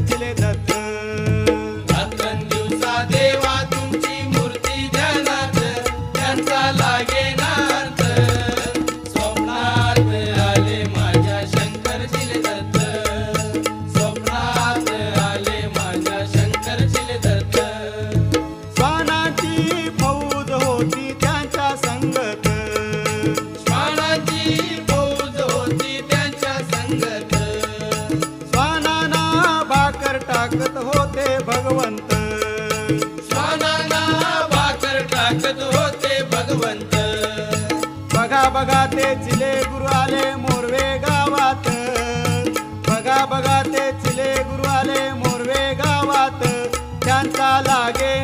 chilena भगवंत. बघा बघा ते चिले गुरु आले मोरवे गावात. बघा बघा ते चिले गुरु आले मोरवे गावात. त्यांचा लागे